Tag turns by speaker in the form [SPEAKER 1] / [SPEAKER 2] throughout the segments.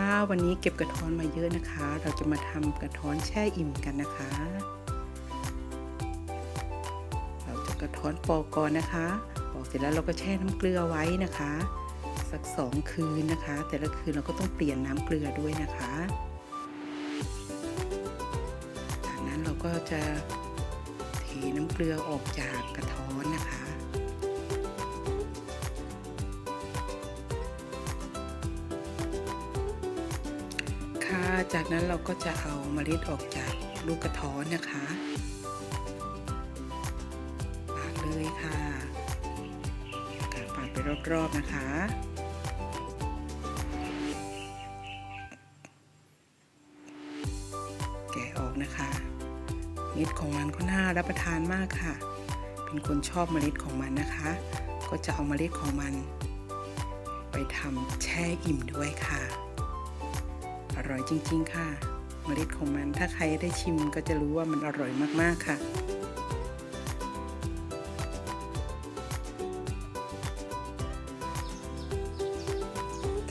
[SPEAKER 1] ค่ะ วันนี้เก็บกระท้อนมาเยอะนะคะ เราจะมาทำกระท้อนแช่อิ่มกันนะคะ เราจะกระท้อนปอกก่อนนะคะปอกเสร็จแล้วเราก็แช่น้ำเกลือไว้นะคะ สักสองคืนนะคะ แต่ละคืนเราก็ต้องเปลี่ยนน้ำเกลือด้วยนะคะ จากนั้นเราก็จะเทน้ำเกลือออกจากกระท้อนนะคะ จากนั้นเราก็จะเอาเมล็ดออกจากลูกกระท้อนนะคะปาดเลยค่ะปาดไปรอบๆนะคะแกะออกนะคะเม็ดของมันก็น่ารับประทานมากค่ะ เป็นคนชอบเมล็ดของมันนะคะ ก็จะเอาเมล็ดของมัน ไปทำแช่อิ่มด้วยค่ะ อร่อยจริง ๆ ค่ะ เมล็ดของมันถ้าใครได้ชิมก็จะรู้ว่ามันอร่อยมากๆค่ะ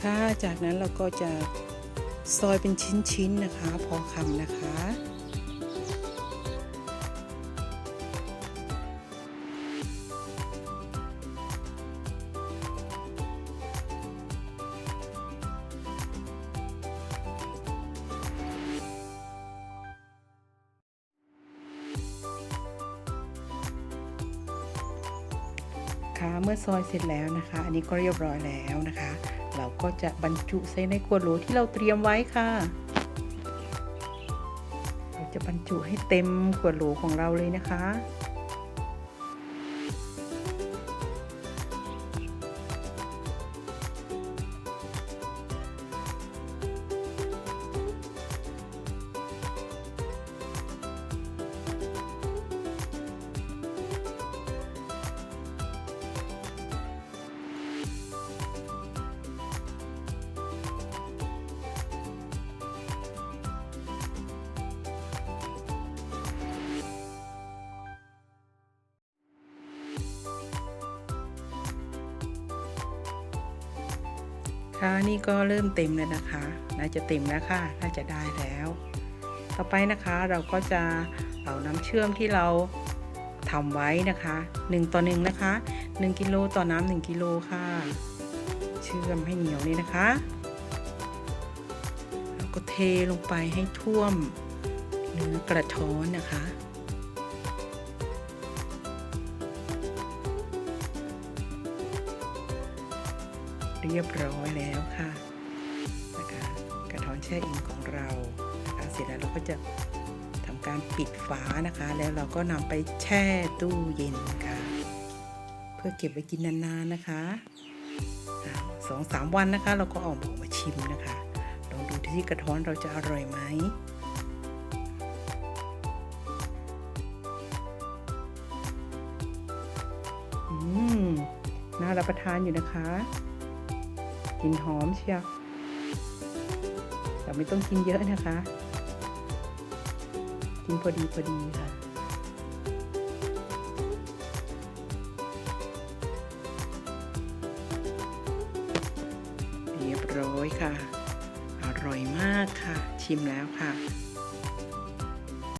[SPEAKER 1] ค่ะจากนั้นเราก็จะซอยเป็นชิ้นๆนะคะ พอคำนะคะ เมื่อซอยเสร็จแล้วนะคะ อันนี้ก็เรียบร้อยแล้วนะคะ เราก็จะบรรจุใส่ในขวดโหลที่เราเตรียมไว้ค่ะ เราจะบรรจุให้เต็มขวดโหลของเราเลยนะคะ นี่ก็เริ่มเต็มแล้วนะคะน่าจะเต็มแล้วค่ะน่าจะได้แล้ว ต่อไปนะคะเราก็จะเอาน้ำเชื่อมที่เราทำไว้นะคะ 1 ต่อ1นะคะ 1กิโลต่อน้ำ1กิโลค่ะ เชื่อมให้เหนียวนี่นะคะแล้วก็เทลงไปให้ท่วมเนื้อกระท้อนนะคะ เรียบร้อยแล้วค่ะนะคะกระท้อนแช่อิ่มของเรานะคะเสร็จแล้วเราก็จะทำการปิดฝานะคะ แล้วเราก็นำไปแช่ตู้เย็นค่ะ เพื่อเก็บไว้กินนานๆนะคะสองสามวันนะคะ เราก็ออกมาชิมนะคะลองดูที่กระท้อนเราจะอร่อยไหมอืมน่ารับประทานอยู่นะคะ กลิ่นหอมเชียวแต่ไม่ต้องกินเยอะนะคะ กินพอดีพอดีค่ะเรียบร้อยค่ะ อร่อยมากค่ะ ชิมแล้วค่ะ